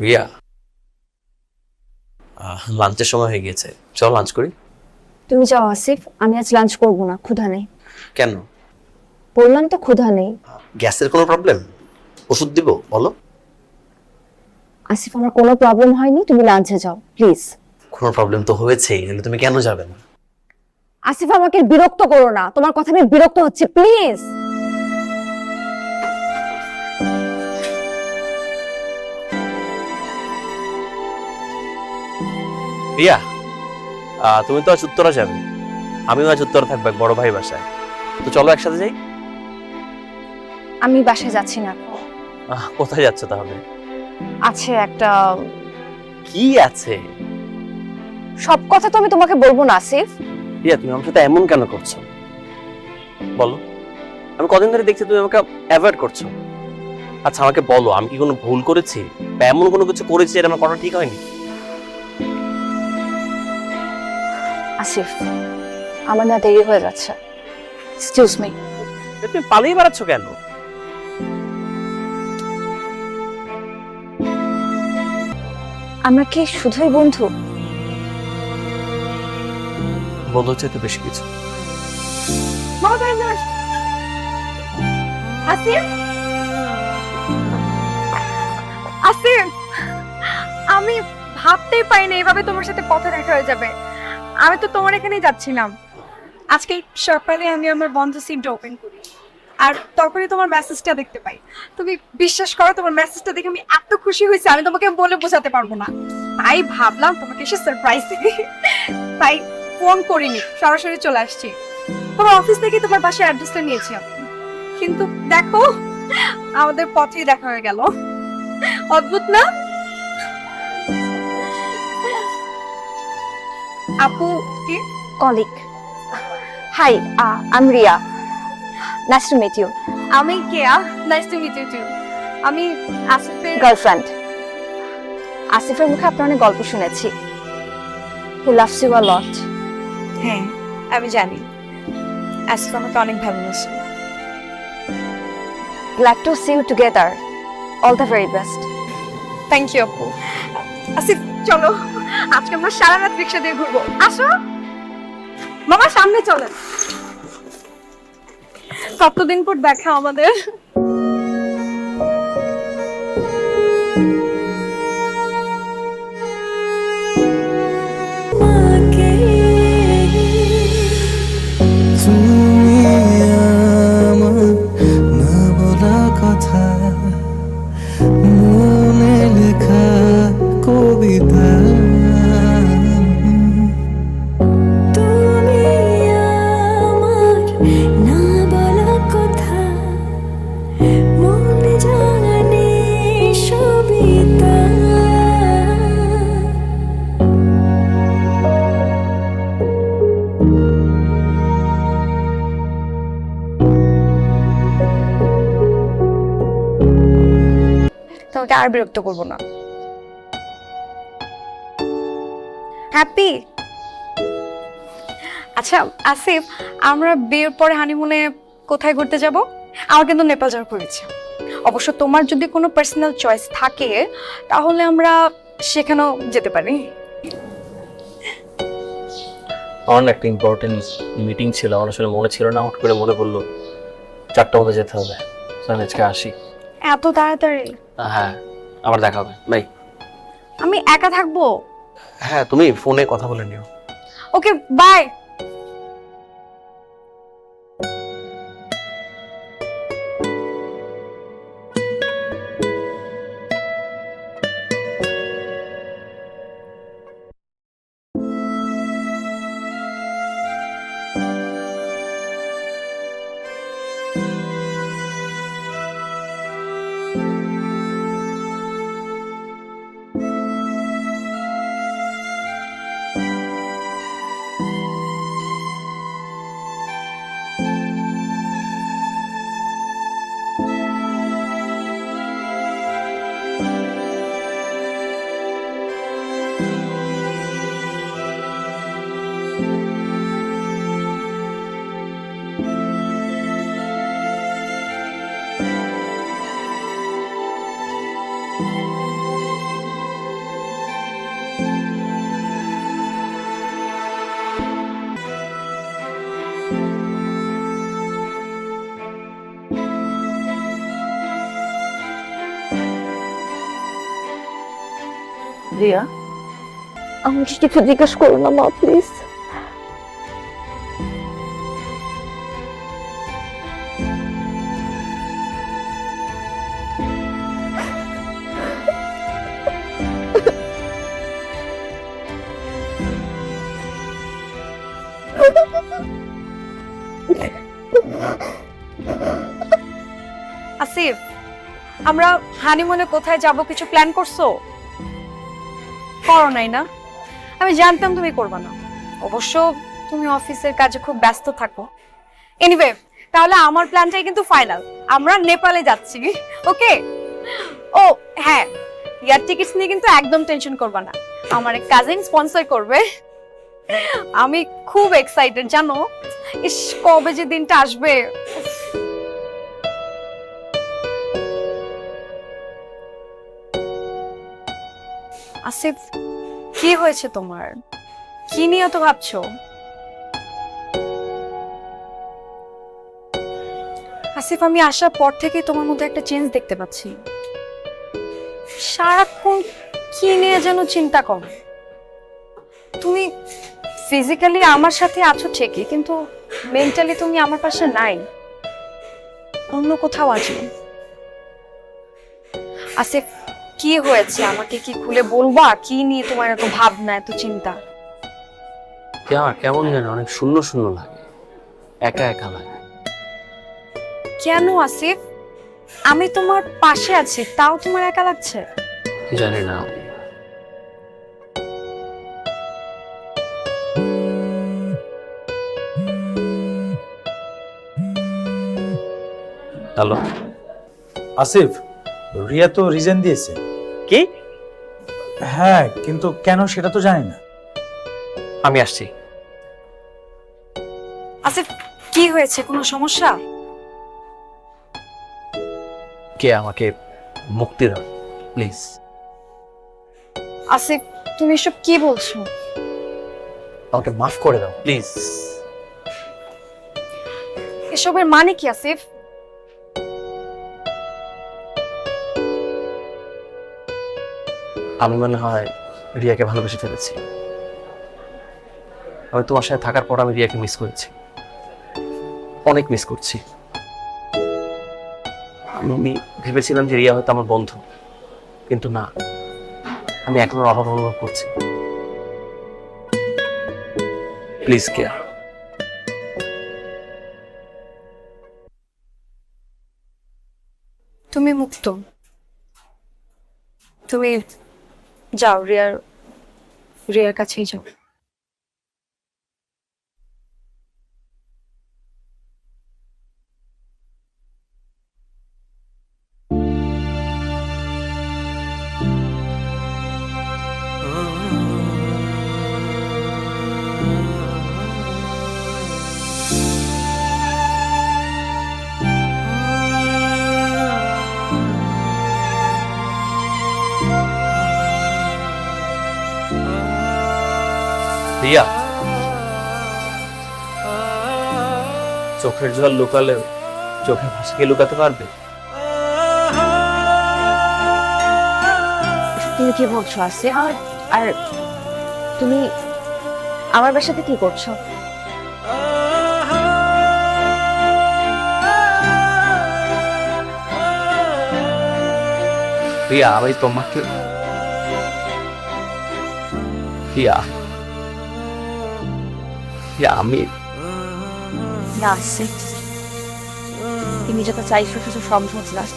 রিয়া লাঞ্চের সময় হয়ে গিয়েছে। চল লাঞ্চ করি। তুমি যাও আসিফ। আমি আজ লাঞ্চ করব না ক্ষুধা নেই। কেন? বললাম তো ক্ষুধা নেই। গ্যাসের কোনো প্রবলেম ওষুধ দিব বলো। আসিফ আমার কোনো প্রবলেম হয়নি তুমি লাঞ্চে যাও প্লিজ কোনো প্রবলেম তো হয়েছেই তাহলে তুমি কেন যাবে না? আসিফ আমাকে বিরক্ত করো না। তোমার কথা আমি বিরক্ত হচ্ছে প্লিজ রিয়া তুমি তো আজ উত্তরা যাবে। আমিও আজ উত্তরা থাকব বড় ভাই বাসায়। তো চলো একসাথে যাই? আমি বাসায় যাচ্ছি না। কোথায় যাচ্ছ তাহলে? আছে একটা কি আছে? সব কথা তো আমি তোমাকে বলব না আসিফ। রিয়া তুমি আমার সাথে এমন কেন করছ? বলো। আমি কদিন ধরে দেখছি তুমি আমাকে অ্যাভয়েড করছ। আচ্ছা আমাকে বলো আমি কি কোনো ভুল করেছি? বা এমন কোনো কিছু করেছি যেটা আমার করা ঠিক হয়নি? আসিফ আমার না দেরি হয়ে যাচ্ছে। এক্সকিউজ মি তুমি পালিয়ে বেড়াচ্ছ কেন? আমরা কি শুধুই বন্ধু? বন্ধু হচ্ছে তো বেশি কিছু। আসিফ? আসিফ আমি ভাবতেই পারিনি এভাবে তোমার সাথে পথে দেখা হয়ে যাবে। আমি তো তোমার এখানেই যাচ্ছিলাম। আজকে সকালে আমি আমার বন্ধ সিমটা ওপেন করি। আর তখনই তোমার মেসেজটা দেখতে পাই। তুমি বিশ্বাস করো, তোমার মেসেজটা দেখে আমি এত খুশি হয়েছি, আমি তোমাকে বলে বোঝাতে পারব না। তাই ভাবলাম তোমাকে এসে সারপ্রাইজ তাই ফোন করিনি, সরাসরি চলে আসছি। তোমার অফিস থেকে তোমার বাসার অ্যাড্রেসটা নিয়েছি আমি। কিন্তু দেখো, আমাদের পথেই দেখা হয়ে গেল। অদ্ভুত না? আপু কি? Colleague hi I am Riya nice to meet you আমি Keya nice to meet you too আমি আসিফের গার্লফ্রেন্ড আসিফের মুখে আপনার অনেক গল্প শুনেছি। He loves you a lot হ্যাঁ আমি জানি। আসিফ আমাকে অনেক ভালোবাসে। Glad to see you together all the very best thank you আপু। আসিফ চলো। আজকে আমরা সারা রাত রিক্সা দিয়ে ঘুরবো। আসো। মামা, সামনে চলেন। কতদিন পর দেখা আমাদের। আর বিরক্ত করব না। হ্যাপি? আচ্ছা আসিফ আমরা বিয়ের পরে হানিমুনে কোথায় ঘুরতে যাব? আমার কিন্তু নেপাল যাওয়ার খুব ইচ্ছা। অবশ্য তোমার যদি কোনো পার্সোনাল চয়েস থাকে তাহলে আমরা সেখানেও যেতে পারি। আমার না একটা ইম্পর্টেন্ট মিটিং ছিল আমার আসলে মনে ছিল না হট করে মনে পড়ল চারটা মধ্যে যেতে হবে। আজকে আসি। এত তাড়াতাড়ি? হ্যাঁ। আবার দেখা হবে। বাই। আমি একা থাকব? হ্যাঁ তুমি ফোনে কথা বলে নিও। Okay bye. রিয়া আমাকে কিছু জিজ্ঞেস করো না মা প্লিজ আসিফ, আমরা হানিমুনে কোথায় যাব কিছু প্ল্যান করছ? করো নাই না। আমি জানতাম তুমি করবে না। অবশ্য তুমি অফিসের কাজে খুব ব্যস্ত থাকো। এনিওয়ে তাহলে আমার প্ল্যানটাই কিন্তু ফাইনাল আমরা নেপালে যাচ্ছি। ওকে ও হ্যাঁ। ইয়ার টিকিটস নিয়ে কিন্তু একদম টেনশন করবে না। আমার এক কাজিন স্পন্সর করবে। আমি খুব এক্সাইটেড জানো? ইস, কবে যে দিনটা আসবে? আসিফ, কি হয়েছে তোমার? কি নিয়ে তো ভাবছ? আসিফ, আমি আসার পর থেকেই তোমার মধ্যে একটা চেঞ্জ দেখতে পাচ্ছি। সারাক্ষণ কি নিয়ে যেন চিন্তা করো। তুমি ফিজিক্যালি আমার সাথে আছো ঠিকই, কিন্তু মেন্টালি তুমি আমার পাশে নাই। অন্য কোথাও আছো। আসিফ কি হয়েছে? আমাকে কি খুলে বলবা? কি নিয়ে তোমার এত ভাবনা এত চিন্তা? আমার কেমন যেন অনেক শূন্য শূন্য লাগে। একা একা লাগে। কেন আসিফ? আমি তোমার পাশে আছি তাও তোমার একা লাগছে? জানি না। হ্যালো। আসিফ রিয়া তো রিজেন দিয়েছে। কি? হ্যাঁ কিন্তু কেন সেটা তো জানি না। আমি আসছি। আসিফ কি হয়েছে? কোনো সমস্যা? কে আমাকে মুক্তি দাও প্লিজ। আসিফ তুমি এসব কি বলছো? আমাকে মাফ করে দাও প্লিজ। এসবের মানে কি আসিফ? আমি মনে হয় রিয়াকে ভালোবেসে ফেলেছি। আমি তোমার সাথে থাকার পর আমি রিয়াকে মিস করেছি। অনেক মিস করছি। আমি ভেবেছিলাম যে রিয়া হয়তো আমার বন্ধু। কিন্তু না, আমি এখন অভাব অনুভব করছি। প্লিজ কেয়া তুমি মুক্ত। তুমি যাও রিয়ার রিয়ার কাছেই যাও। চোখের জল লুকালে চোখের ভাষাকে লুকাতে পারবে? তুমি কি বলছো আসিফ আর তুমি আমার বাসাতে কি করছ? রিয়া আমি তোমাকে রিয়া রিয়া আমি না আসিফ তুমি চাইছো কিছু না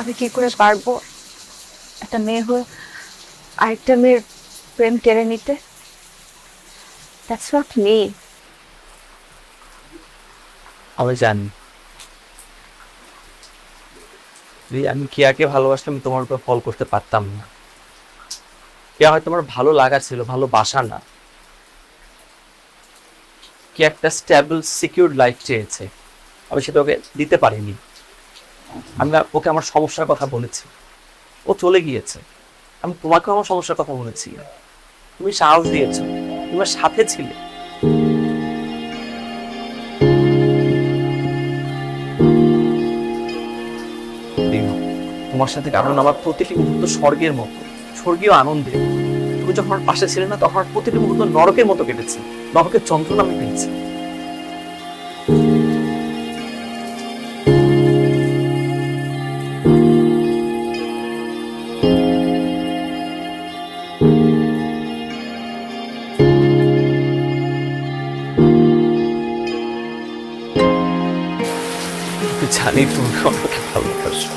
আমি কি করে পারব একটা মেয়ে হয়ে আরেকটা মেয়ের প্রেম কেড়ে নিতে? দ্যাটস নট মি আমি জানি। রিয়া আমি কিয়াকে ভালোবাসলে আমি তোমার উপর ফল করতে পারতাম না। কিয়া হয়তো আমার ভালো লাগা ছিল, ভালো বাসা না। কে একটা স্টেবল সিকিউর লাইফ চেয়েছে। আমি সেটা ওকে দিতে পারিনি। আমি ওকে আমার সমস্যার কথা বলেছি। ও চলে গিয়েছে। আমি তোমাকেও আমার সমস্যার কথা বলেছি। তুমি সাহস দিয়েছ। তোমার সাথে ছিলে। তোমার সাথে কারণ আমার প্রতিটি মুহূর্ত স্বর্গের মতো, স্বর্গীয় আনন্দে। তুমি যখন আমার পাশে ছিলে না, তখন আমার প্রতিটি মুহূর্ত নরকের মতো কেটেছে, নরকের যন্ত্রণা আমি পেয়েছি জানি তুমি আমাকে ভালোবাসো।